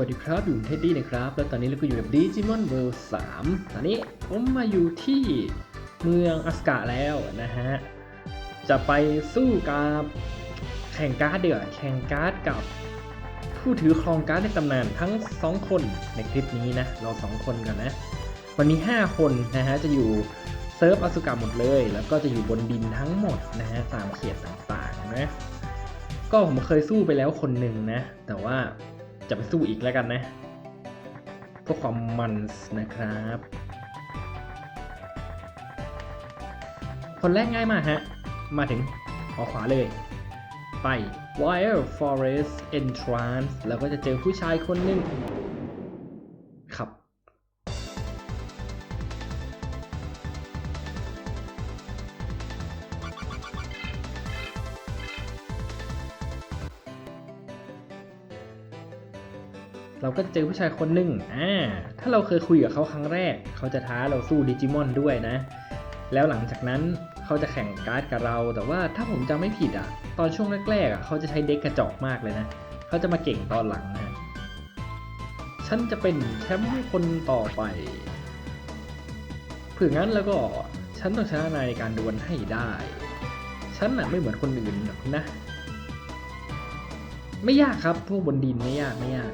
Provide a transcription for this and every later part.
วัสดีครับ อยู่เท็ดดี้นะครับ แล้วตอนนี้เราก็อยู่กับ Digimon World 3ตอนนี้ผมมาอยู่ที่เมืองอัสกาแล้วนะฮะ จะไปสู้กับแข่งการ์ดเดือแข่งการ์ดกับผู้ถือครองการ์ดในตำนานทั้ง 2 คนในคลิปนี้นะ เรา 2 คนกันนะวันนี้5คนนะฮะ จะอยู่เซิร์ฟอสุกาหมดเลย แล้วก็จะอยู่บนดินทั้งหมดนะฮะตามเขตต่างๆนะ ก็ผมเคยสู้ไปแล้วคนหนึ่งนะ แต่ว่า จะไปสู้อีกแล้วกันนะเพื่อความมันส์นะครับ คนแรกง่ายมากฮะ มาถึงออกขวาเลย ไป Wild Forest Entrance แล้วก็จะเจอผู้ชายคนหนึ่ง เราก็จะเจอผู้ชายคนหนึ่งอ่าถ้าเราเคยคุยกับเขาครั้งแรก เขาจะท้าเราสู้ดิจิมอนด้วยนะ แล้วหลังจากนั้นเขาจะแข่งการ์ดกับเรา แต่ว่าถ้าผมจำไม่ผิดอะ ตอนช่วงแรกๆอะเขาจะใช้เด็กกระจอกมากเลยนะ เขาจะมาเก่งตอนหลังนะ ฉันจะเป็นแชมป์คนต่อไปเพื่องั้นแล้วก็ฉันต้องชนะนายในการดวลให้ได้ ฉันน่ะไม่เหมือนคนอื่นหรอกนะ ไม่ยากครับ พวกบนดินไม่ยากไม่ยาก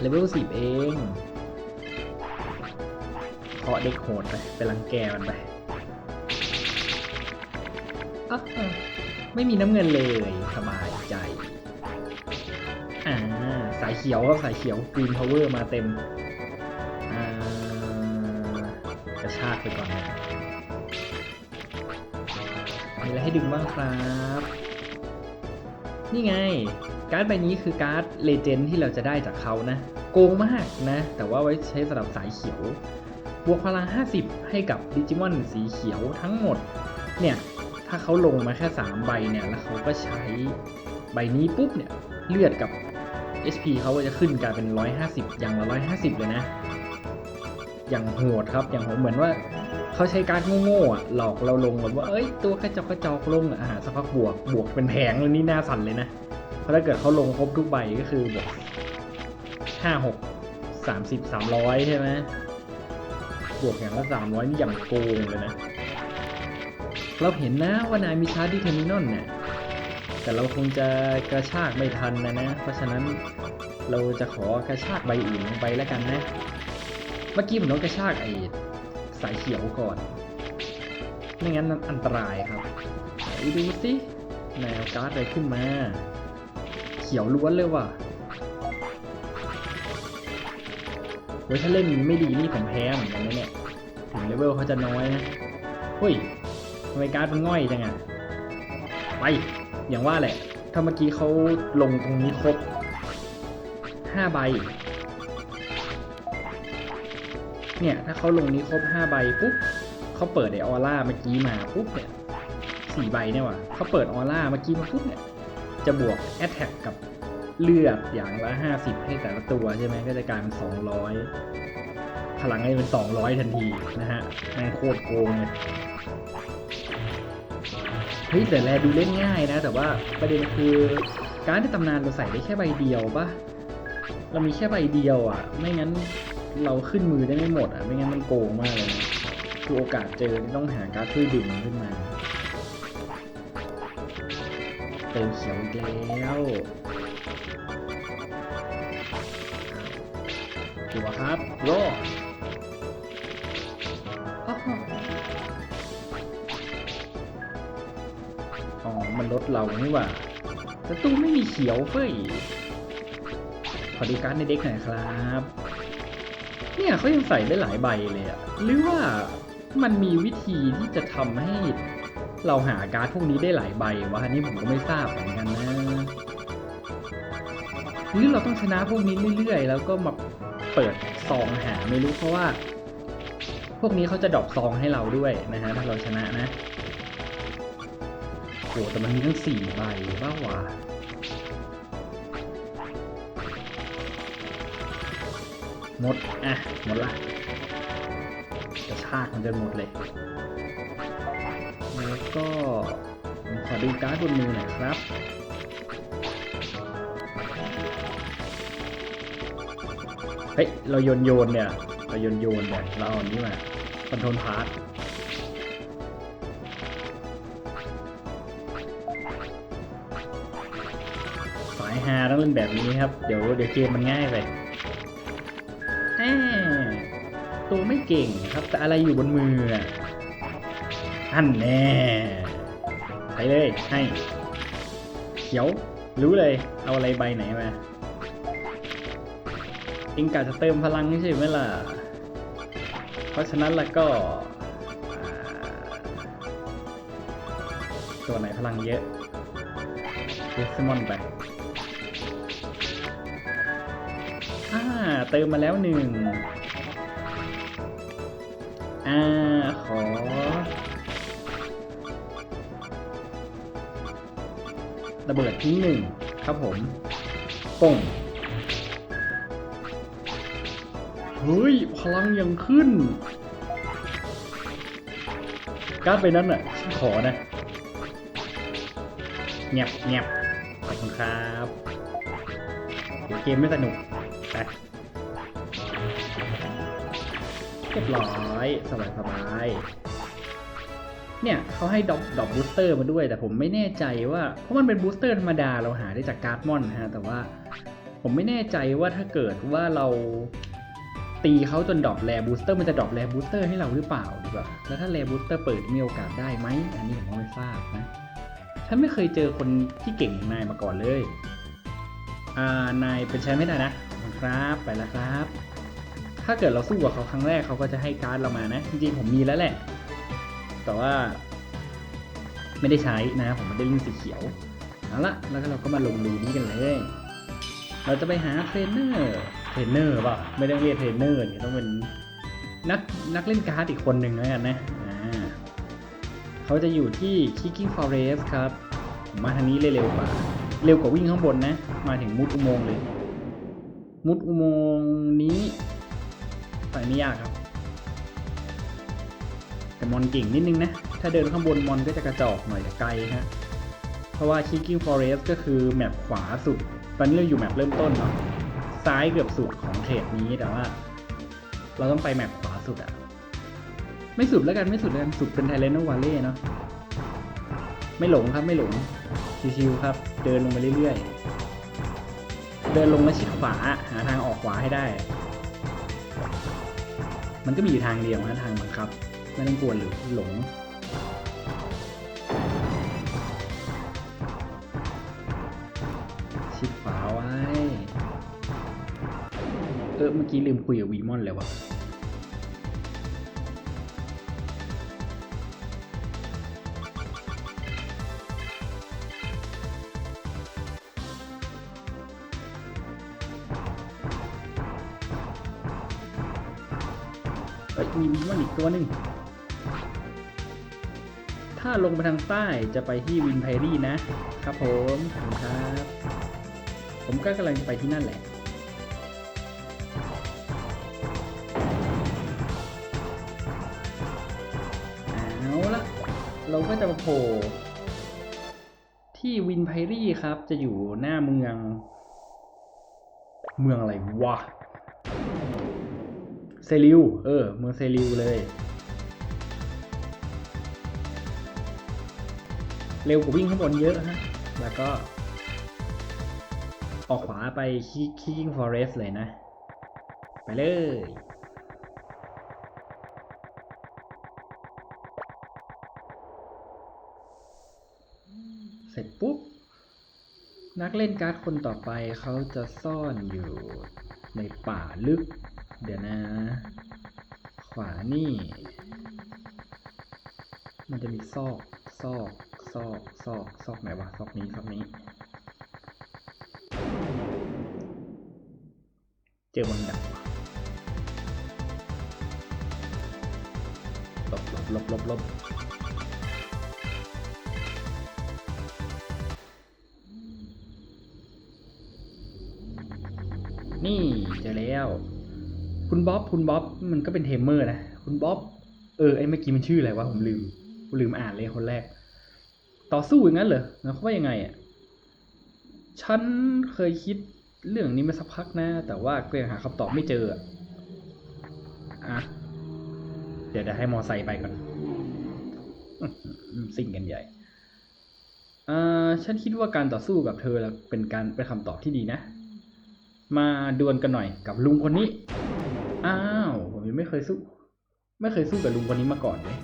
เลเวลสิบเองเคาะเด็กโหดไปไปรังแกมันไปอ๊ะไม่มีน้ำเงินเลยสบายใจ อ่า สายเขียวครับสายเขียว Green Power มาเต็ม อ่ากระชากไปก่อนนะมีอะไรให้ดึงบ้างครับ นี่ไง การ์ดใบนี้คือการ์ดเลเจนด์ที่เราจะได้จากเขานะ โกงมากนะ แต่ว่าไว้ใช้สำหรับสายเขียว บวกพลัง 50 ให้กับดิจิมอนสีเขียวทั้งหมด เนี่ย ถ้าเขาลงมาแค่ 3 ใบเนี่ย แล้วเขาก็ใช้ใบนี้ปุ๊บเนี่ย เลือดกับ HP เขาก็จะขึ้นกลายเป็น 150 อย่างละ 150 เลยนะ อย่างโหดครับ อย่างโหดเหมือนว่าเขาใช้การดโง่ๆหลอกเราลงแบบว่า เอ้ย ตัวกระจอกกระจอกลงอะอ่าสักพักบวก บวกเป็นแผงเลยนี่หน้าสั่นเลยนะ เพราะถ้าเกิดเขาลงครบทุกใบก็คือบวกห้าหกสามสิบสามร้อยใช่ไหมบวกอย่างละสามร้อยนี่อย่างโกงเลยนะ เราเห็นนะว่านายมีชาร์จดิเทอร์มินอลเนี่ยแต่เราคงจะกระชากไม่ทันนะนะ เพราะฉะนั้นเราจะขอกระชากใบอื่นลงไปแล้วกันนะ เมื่อกี้ผมต้องกระชากไอ้สายเขียวก่อน ไม่งั้นอันตรายครับไหนดูสิแนวการ์ดอะไรขึ้นมา เขียวล้วนเลยว่ะเว้ยถ้าเล่นไม่ดีนี่ผมแพ้เหมือนกันนะเนี่ยถึงเลเวลเขาจะน้อยนะเฮ้ยทำไมการ์ดมันง่อยจังอะไปอย่างว่าแหละ ถ้าเมื่อกี้เขาลงตรงนี้ครบห้าใบ เนี่ยถ้าเขาลงนี้ครบห้าใบปุ๊บเขาเปิดไอออร่าเมื่อกี้มาปุ๊บเนี่ยสี่ใบเนี่ยว่ะเขาเปิดออร่าเมื่อกี้มาปุ๊บเนี่ย จะบวก Attack กับเลือดอย่างละ 50 ให้แต่ละตัวใช่ไหมก็จะกลายเป็น 200 พลังให้เป็น 200 ทันทีนะฮะแม่งโคตรโกงเลยเฮ้ยแต่แลดูเล่นง่ายนะ แต่ว่าประเด็นคือการที่ตำนานเราใส่ได้แค่ใบเดียวปะเรามีแค่ใบเดียวอะ ไม่งั้นเราขึ้นมือได้ไม่หมดอะ ไม่งั้นมันโกงมากเลยนะคือโอกาสเจอต้องหาการช่วยดึงขึ้นมา เติมเขียวอีกแล้วตัวครับโลบอ๋อ มันลดเรานี่หว่าแต่ตู้ไม่มีเขียวเฟ้ย ขอดูการ์ดในเด็กหน่อยครับ เนี่ยเขายังใส่ได้หลายใบเลยอะหรือว่ามันมีวิธีที่จะทำให้ เราหาการ์ดพวกนี้ได้หลายใบวะอันนี้ผมก็ไม่ทราบเหมือนกันนะหรือเราต้องชนะพวกนี้เรื่อยๆ แล้วก็มาเปิดซองหาไม่รู้เพราะว่า พวกนี้เขาจะดอปซองให้เราด้วยนะฮะถ้าเราชนะนะโหแต่มันมีทั้งสี่ใบบ้าวะหมด อะ หมดละกระชากมันจนหมดเลย ก็ขอดูการ์ดบนมือหน่อยครับเฮ้ยเราโยนโยนเนี่ยเราโยนโยนเนี่ยเราเอาอันนี้มาคอนโทรลพาร์ทสายฮาต้องเล่นแบบนี้ครับ เดี๋ยวเดี๋ยวเกมมันง่ายไปแหมตัวไม่เก่งครับแต่อะไรอยู่บนมืออะ อันแน่ไปเลยให้ เขียว รู้เลย เอาอะไรใบไหนมาเองกาจะเติมพลังใช่ไหมล่ะ เพราะฉะนั้นแล้วก็ตัวไหนพลังเยอะเดซมอนไปอ่าเติมมาแล้วหนึ่งอ่าขอ ระเบิดทิ้งหนึ่งครับผมป่งเฮ้ย พลังยังขึ้น การ์ดไปนั้นอะฉันขอนะเงียบเงียบขอบคุณครับเดี๋ยวเกมไม่สนุกไปเรียบร้อย สบายสบาย เนี่ยเขาให้ดรอปดรอปบูสเตอร์มาด้วย แต่ผมไม่แน่ใจว่าเพราะมันเป็นบูสเตอร์ธรรมดาเราหาได้จากการ์ดมอนนะฮะแต่ว่าผมไม่แน่ใจว่าถ้าเกิดว่าเราตีเขาจนดรอปแรบูสเตอร์มันจะดรอปแรบูสเตอร์ให้เราหรือเปล่าดีกว่าแล้วถ้าแรบูสเตอร์เปิดมีโอกาสได้ไหมอันนี้ผมไม่ทราบนะฉันไม่เคยเจอคนที่เก่งอย่างนายมาก่อนเลยอ่านายเป็นแชมป์ไม่ได้นะครับไปแล้วครับ ถ้าเกิดเราสู้กับเขาครั้งแรกเขาก็จะให้การ์ดเรามานะ จริงๆผมมีแล้วแหละ แต่ว่า ไม่ได้ใช้นะผมไม่ได้ลิงสีเขียวเอาละแล้วก็เราก็มาลงรูนี้กันเลย เราจะไปหาเทรนเนอร์เทรนเนอร์เปล่าไม่ต้เรียกเทรนเนอร์เนี่ยต้องเป็นนักนักเล่นการ์ดอีกคนหนึ่งแล้วกันนะเขาจะอยู่ที่ Kicking Forest ครับ มาทางนี้เลยเร็วกว่า เร็วกว่าวิ่งข้างบนนะ มาถึงมุดอุโมงค์เลย มุดอุโมงค์นี้ไปไม่ยากครับ แต่มอนเก่งนิดนึงนะ ถ้าเดินข้างบนมอนก็จะกระจอกหน่อยจะไกลฮะ เพราะว่า Kicking Forest ก็คือแมปขวาสุด ตอนนี้เราอยู่แมปเริ่มต้นเนาะ ซ้ายเกือบสุดของเทรดนี้แต่ว่า เราต้องไปแมปขวาสุดอะไม่สุดแล้วกันไม่สุดแล้วกันสุดเป็นไทเลน o วาเล่เนาะ ไม่หลงครับไม่หลง ชิวๆครับ เดินลงไปเรื่อยๆ เดินลงแล้วชิดขวาหาทางออกขวาให้ได้ มันก็มีอยู่ทางเดียวนะทางบังคับ ไม่ต้องกลัวหรือหลงชิดขวาไว้เออเมื่อกี้ลืมคุยกับวีมอนเลยวะเอ้ยมีวีมอนอีกตัวหนึ่ง ลงไปทางใต้จะไปที่วินไพรี่นะครับผมขอบครับ ผมก็กำลังจะไปที่นั่นแหละ เอาละเราก็จะมาโผล่ที่วินไพรี่ครับจะอยู่หน้าเมือง เมืองอะไรวะ เซริว เออ เมืองเซริวเลย เร็วกว่าวิ่งข้างบนเยอะฮะ แล้วก็ ออกขวาไปคิงฟอเรสเลยนะ ไปเลย เสร็จปุ๊บ นักเล่นการ์ดคนต่อไปเขาจะซ่อนอยู่ในป่าลึก เดี๋ยวนะ ขวานี่ มันจะมีซอกซอก ซอกซอกซอกไหนวะซอกนี้ซอกนี้ เจอบังดักว่ะหลบลบลบลบลบนี่เจอแล้ว คุณบ๊อบคุณบ๊อบมันก็เป็นเทมเมอร์นะ คุณบ๊อบเออไอ้เมื่อกี้มันชื่ออะไรวะผมลืมผมลืมอ่านเลยคนแรก ต่อสู้อย่างนั้นเหรอหมายความว่ายังไงอะฉันเคยคิดเรื่องนี้มาสักพักนะ แต่ว่าก็ยังหาคำตอบไม่เจออะอะเดี๋ยวเดี๋ยวให้มอไซค์ไปก่อนสิ่งกันใหญ่อ่าฉันคิดว่าการต่อสู้กับเธอเป็นการเป็นคำตอบที่ดีนะ มาดวลกันหน่อยกับลุงคนนี้ อ้าวผมยังไม่เคยสู้ ไม่เคยสู้กับลุงคนนี้มาก่อนเลย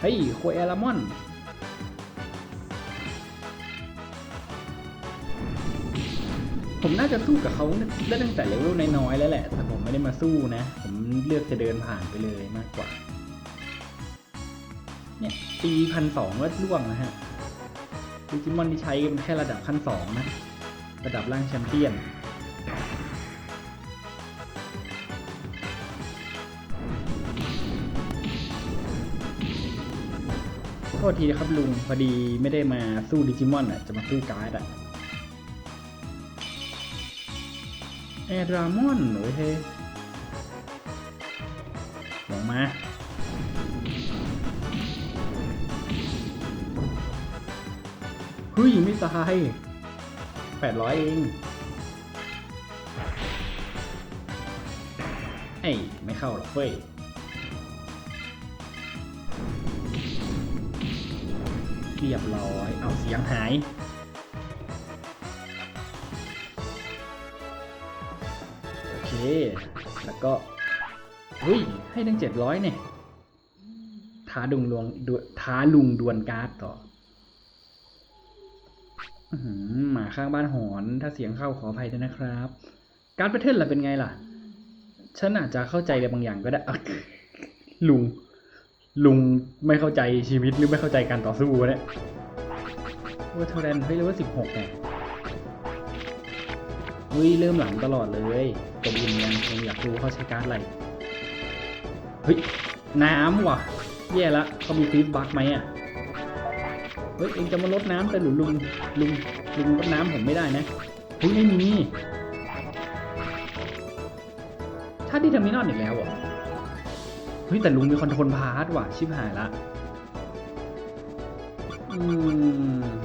เฮ้ยโคเอลามอน ผมน่าจะสู้กับเขาได้ตั้งแต่เลเวลน้อยๆแล้วแหละ แต่ผมไม่ได้มาสู้นะ ผมเลือกจะเดินผ่านไปเลยมากกว่า เนี่ยตีพันสองก็ล่วงนะฮะดิจิมอนที่ใช้เป็นแค่ระดับขั้นสองนะ ระดับล่างแชมเปี้ยนโทษทีนะครับลุงพอดีไม่ได้มาสู้ดิจิมอนอะ จะมาสู้การ์ดอะ แอร์ดรามอนโอ้ยเฮ้ยลงมาเฮ้ยไม่ตายแปดร้อยเองเอ้ยไม่เข้าหรอกเฟ้ยเรียบร้อย เอาเสียงหาย แล้วก็เฮ้ยให้ตั้งเจ็ดร้อยเนี่ยท้าดุงลวงดวท้าลุงดวลการ์ดต่อหมาข้างบ้านหอน ถ้าเสียงเข้าขออภัยด้วยนะครับ การ์ดแพทเทิร์นล่ะเป็นไงล่ะ ฉันอาจจะเข้าใจอะไรบางอย่างก็ได้ลุง ลุงไม่เข้าใจชีวิตหรือไม่เข้าใจการต่อสู้เนี่ยว่าเทอร์แรนเฮ้ยเรียกว่าสิบหกไง เฮ้ยเริ่มหลังตลอดเลยตรงยินยังยังอยากรู้เขาใช้การ์ดอะไร เฮ้ย น้ำว่ะแย่ละเขามีฟีดบักไหมอะ เฮ้ย เองจะมาลดน้ำแต่หรือลุงลุงลุงลดน้ำผมไม่ได้นะเฮ้ยไม่มีชาติที่ทอร์มินอลอีกแล้วเหรอ เฮ้ย แต่ลุงมีคอนโทรลพาร์ทว่ะ ชิบหายละ อืม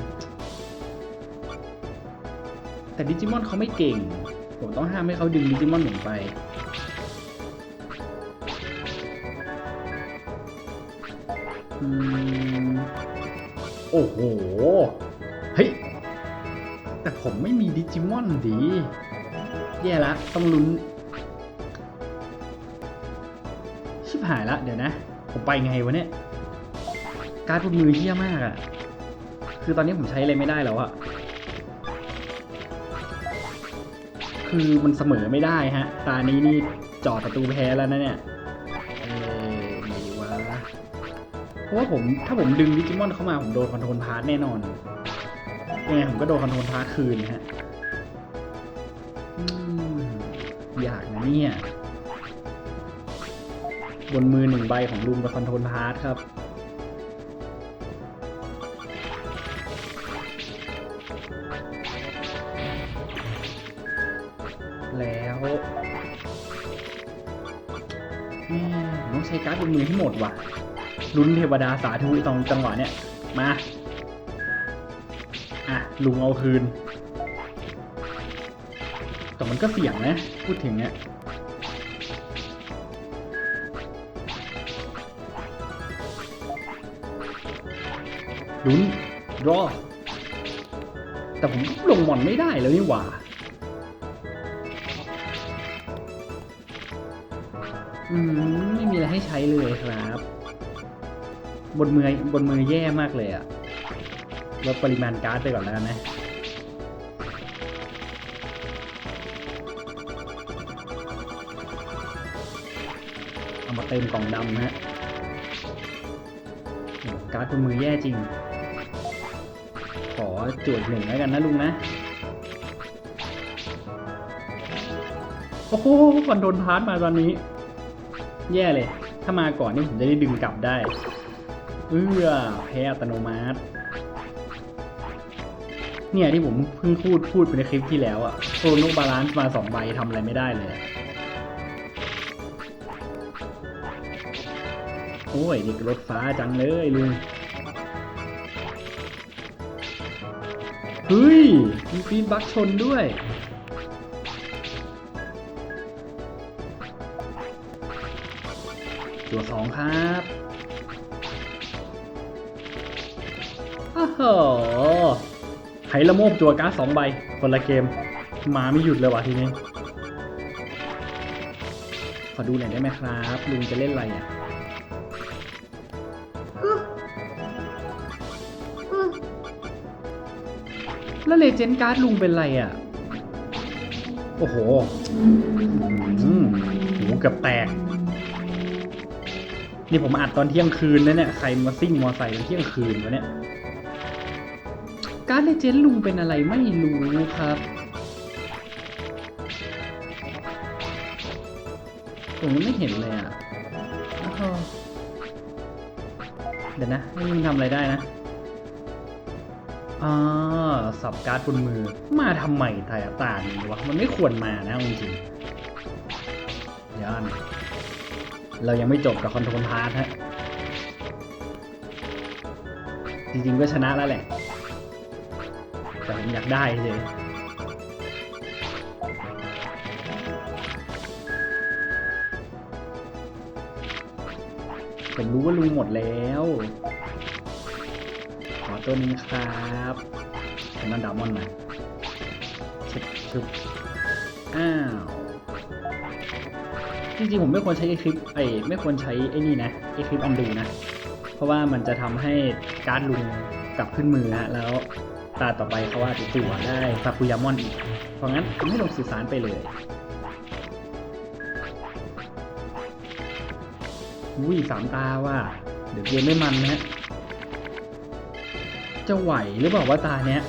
แต่ดิจิมอนเขาไม่เก่ง ผมต้องห้ามให้เขาดึงดิจิมอนผมไปอโอ้โห เฮ้ย แต่ผมไม่มีดิจิมอนดี แย่ละ ต้องลุ้น ชิบหายละ เดี๋ยวนะ ผมไปไงวะเนี่ย การ์ดพวกมือเฮี้ยมากอะคือตอนนี้ผมใช้อะไรไม่ได้แล้วอะ คือมันเสมอไม่ได้ฮะ ตานี้นี่จอดประตูแพ้แล้วนะเนี่ย เออไงดีวะเพราะว่าผมถ้าผมดึงดิจิมอนเข้ามา ผมโดนคอนโทรลพาร์ทแน่นอนยังไงผมก็โดนคอนโทรลพาร์ทคืนนะฮะอยากนะเนี่ย บนมือหนึ่งใบของลุงกับคอนโทรลพาร์ทครับ มือให้หมดว่ะลุ้นเทวดาสาธุตรงจังหวะเนี้ยมา อะ ลุงเอาคืน แต่มันก็เสี่ยงนะ พูดถึงเนี้ยลุ้นรอแต่ผมลงหมอนไม่ได้แล้วนี่หว่า อืมไม่มีอะไรให้ใช้เลยครับ บนมือบนมือแย่มากเลยอะลดปริมาณการ์ดไปก่อนแล้วกันนะเอามาเติมกล่องดำนะฮะการ์ดบนมือแย่จริง ขอจวดหนึ่งแล้วกันนะลุงนะโอ้โหคอนโดนพาร์ทมาตอนนี้ แย่เลย ถ้ามาก่อนนี่ผมจะได้ดึงกลับได้ เอื้อแพ้อัตโนมัติ เนี่ยที่ผมเพิ่งพูดพูดไปในคลิปที่แล้วอะโซโนบาลานซ์มาสองใบทำอะไรไม่ได้เลย โอ้ยนี่รถฟ้าจังเลยลุงเฮ้ยมีฟีดบักชนด้วย ตัวสองครับอ้โหไฮละโมบจัวการ์ดสองใบ คนละเกม มาไม่หยุดเลยว่ะทีนี้ ขอดูหน่อยได้ไหมครับ ลุงจะเล่นอะไรอะแล้วเลเจนด์การ์ดลุงเป็นไรอะ โอ้โหอืมหูเกือบแตก นี่ผมอัดตอนเที่ยงคืนนะเนี่ยใครมาซิ่งมอไซค์ตอนเที่ยงคืนวะเนี่ย การ์ดเลเจนด์ลุงเป็นอะไรไม่รู้ครับ ผมยังไม่เห็นเลยอะอ้าวเดี๋ยวนะนี่มันทำอะไรได้นะอ่าสับการ์ดบนมือ มาทำไมไทยตานี้วะ มันไม่ควรมานะเอาจริงๆย่าน เรายังไม่จบกับคอนโทรลพาร์ทฮะ จริงๆก็ชนะแล้วแหละ แต่ผมอยากได้เลยผมรู้ว่าลุงหมดแล้ว ขอตัวนี้ครับทางนั้นดามอนมาชึบชึบอ้าว จริงๆผมไม่ควรใช้คลิปไอ้ไม่ควรใช้ไอ้นี่นะไอ้คลิปอันดูนะ เพราะว่ามันจะทำให้การ์ดลุงกลับขึ้นมือฮะแล้วตาต่อไปเขาว่าจะจั่วได้ซากุยามอนอีก เพราะงั้นผมให้ลงสื่อสารไปเลยอุ้ยสามตาว่า เดี๋ยวเกมไม่มันนะฮะจะไหวหรือเปล่าว่าตาเนี้ย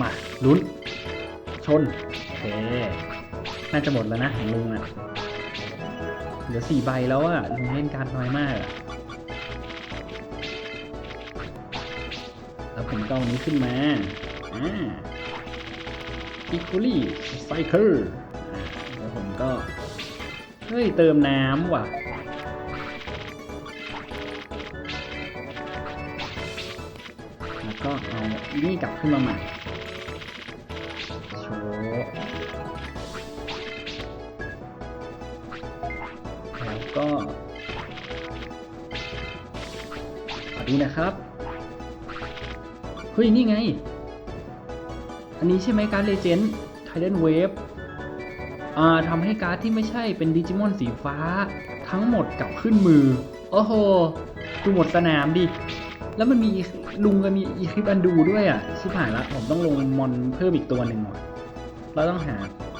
มาลุ้น ชนโอเคน่าจะหมดแล้วนะของลุงอะ่ะเหลือสี่ใบแล้วอะ่ะลุงเล่นการน้อยมากอะแล้วผมก็เอาอันนี้ขึ้นมาอ่าอีคูลี่ไซเคิลแล้วผมก็ เฮ้ย เติมน้ำว่ะแล้วก็เอานี่กลับขึ้นมาใหม่ ก็ขอดูนะครับ เฮ้ย นี่ไง อันนี้ใช่ไหมการเลเจนด์ไทเดนเวฟอ่าทำให้การ์ดที่ไม่ใช่เป็นดิจิมอนสีฟ้า ทั้งหมดกลับขึ้นมือ โอ้โห ดูหมดสนามดิ แล้วมันมีลุงก็มีอีคลิปอันดูด้วยอะ ชิบหายละ ผมต้องลงมอนเพิ่มอีกตัวหนึ่งว่ะเราต้องหา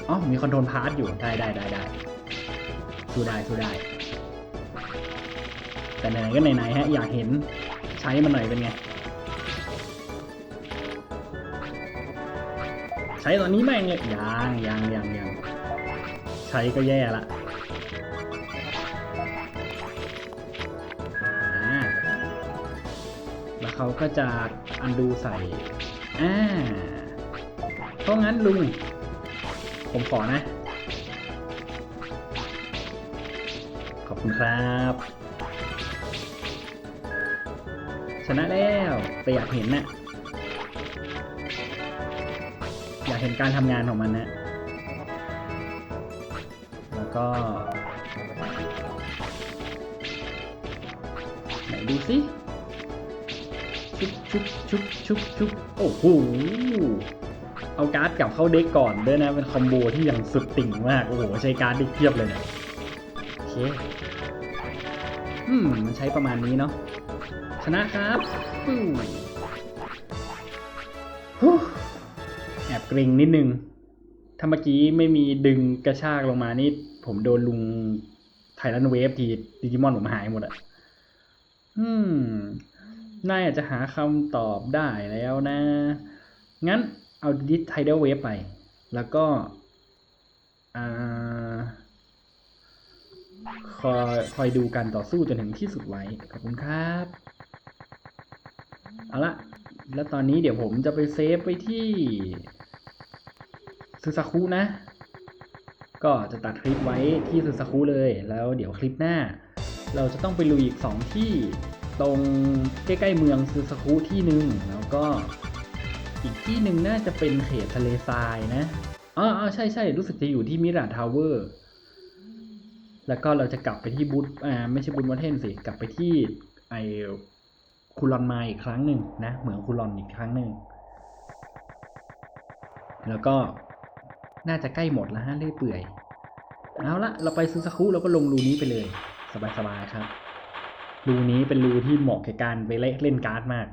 อ๋อผมมีคอนโทรลพาร์ทอยู่ ได้ได้ได้ได้สู้ได้สู้ได้ แต่ไหนๆก็ไหนๆฮะอยากเห็นใช้มันหน่อยเป็นไง ใช้ตอนนี้แม่งเลยยังยังยังยังใช้ก็แย่ละแล้วเขาก็จะอันดูใส่อ่าเพราะงั้นลุง ผมขอนะ ขอบคุณครับ ชนะแล้วแต่อยากเห็นน่ะอยากเห็นการทำงานของมันนะ แล้วก็ไหนดูสิชุบชุบชุบชุบชุบโอ้โหเอาการ์ดกลับเข้าเด็กก่อนด้วยนะ เป็นคอมโบที่ยังสุดติ่งมาก โอ้โห ใช้การ์ดได้เทียบเลยเนี่ยโอเค อืม มันใช้ประมาณนี้เนาะ ชนะครับฟู้ฮู้แอบเกรงนิดนึง ถ้าเมื่อกี้ไม่มีดึงกระชากลงมานี่ ผมโดนลุงไทรันเวฟทีดิจิมอนผมหายหมดอะอืมนายอาจจะหาคำตอบได้แล้วนะ งั้นเอาดิสไทเดลเวฟไป แล้วก็อ่าคอยคอยดูการต่อสู้จนถึงที่สุดไว้ ขอบคุณครับ เอาละแล้วตอนนี้เดี๋ยวผมจะไปเซฟไปที่ซึซาคุนะ ก็จะตัดคลิปไว้ที่ซึซาคุเลย แล้วเดี๋ยวคลิปหน้า เราจะต้องไปลุยอีก 2 ที่ตรงใกล้ๆเมืองซูซาคุที่หนึ่งแล้วก็อีกที่หนึ่งน่าจะเป็นเขตทะเลทรายนะอ๋ออใช่ใช่รู้สึกจะอยู่ที่มิราทาวเวอร์ แล้วก็เราจะกลับไปที่บูธอ่าไม่ใช่บูธมอเทนสิ กลับไปที่ไอ คูลอนมาอีกครั้งหนึ่งนะ เหมืองคูลอนอีกครั้งหนึ่ง แล้วก็น่าจะใกล้หมดแล้วฮะเรื่อยเปื่อย เอาละเราไปซูซาคุเราก็ลงรูนี้ไปเลย สบายๆครับรูนี้เป็นรูที่เหมาะแก่การไปเล่นเล่นการ์ดมาก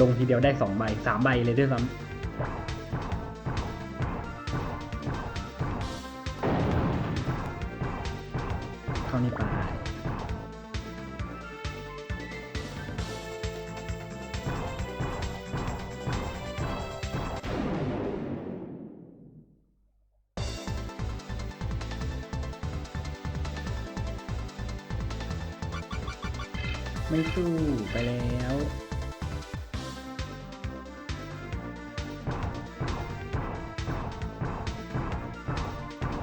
ลงทีเดียวได้สองใบสามใบเลยด้วยซ้ำเข้านี่ไป ไปแล้ว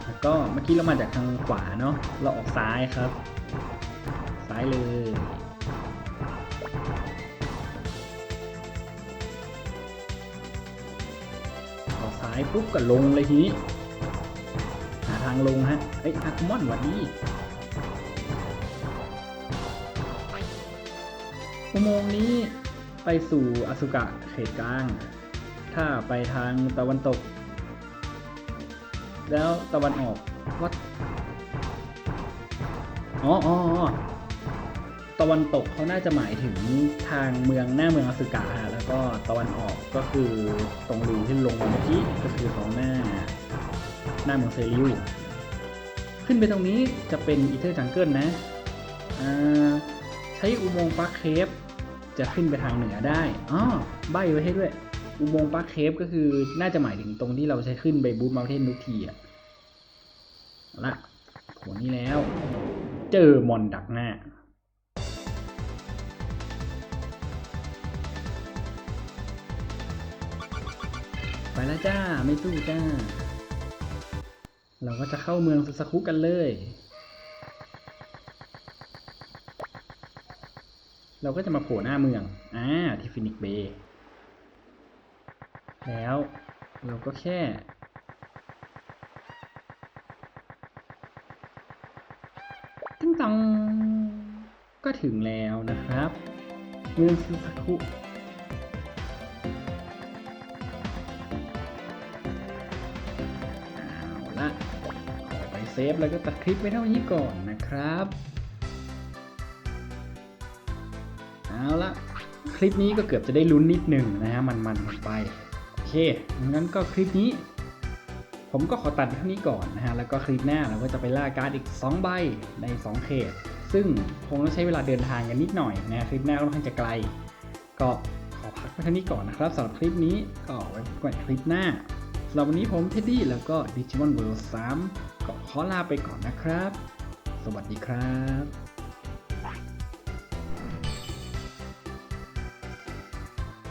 แล้วก็เมื่อกี้เรามาจากทางขวาเนาะ เราออกซ้ายครับ ซ้ายเลยออกซ้ายปุ๊บก็ลงเลยทีนี้ หาทางลงฮะเอ้ยอาคุมอนหวัดดี อุโมงค์นี้ไปสู่อสุกะเขตกลาง ถ้าไปทางตะวันตก แล้วตะวันออกวัดอ๋ออ๋ออ๋อตะวันตกเขาน่าจะหมายถึงทางเมืองหน้าเมืองอสุกะฮะแล้วก็ตะวันออกก็คือตรงรูที่ลงมาเมื่ก็คือตรงหน้า หน้าเมืองเซริวขึ้นไปตรงนี้จะเป็นอีเทอร์จังเกิลนะ ใช้อุโมงค์ปาร์คเคฟ จะขึ้นไปทางเหนือได้อ๋อใบไว้ให้ด้วย อุโมงค์ปาร์คเคฟก็คือน่าจะหมายถึงตรงที่เราใช้ขึ้นไปบูธเมลเทนทุกทีอะละผลนี้แล้ว เจอมอนดักหน้าไปแล้วจ้า ไม่สู้จ้า เราก็จะเข้าเมืองซูซาคุกันเลย เราก็จะมาโผล่หน้าเมือง อ่า ที่ฟินิกเบย์ แล้วเราก็แค่ติ้งตองก็ถึงแล้วนะครับ เมืองซูซาคุเอาละขอไปเซฟแล้วก็ตัดคลิปไว้เท่านี้ก่อนนะครับ เอาละคลิปนี้ก็เกือบจะได้ลุ้นนิดหนึ่งนะฮะมันๆกันไปโอเคงั้นก็คลิปนี้ ผมก็ขอตัดเท่านี้ก่อนนะฮะแล้วก็คลิปหน้าเราก็จะไปล่าการ์ดอีก 2 ใบใน 2 เขต ซึ่งคงต้องใช้เวลาเดินทางกันนิดหน่อยนะคลิปหน้าก็ค่อนข้างจะไกล ก็ขอพักไว้เท่านี้ก่อนนะครับสำหรับคลิปนี้ก็ไว้พบกันคลิปหน้าสำหรับวันนี้ผมเท็ดดี้แล้วก็ Digimon World 3ก็ขอลาไปก่อนนะครับ สวัสดีครับ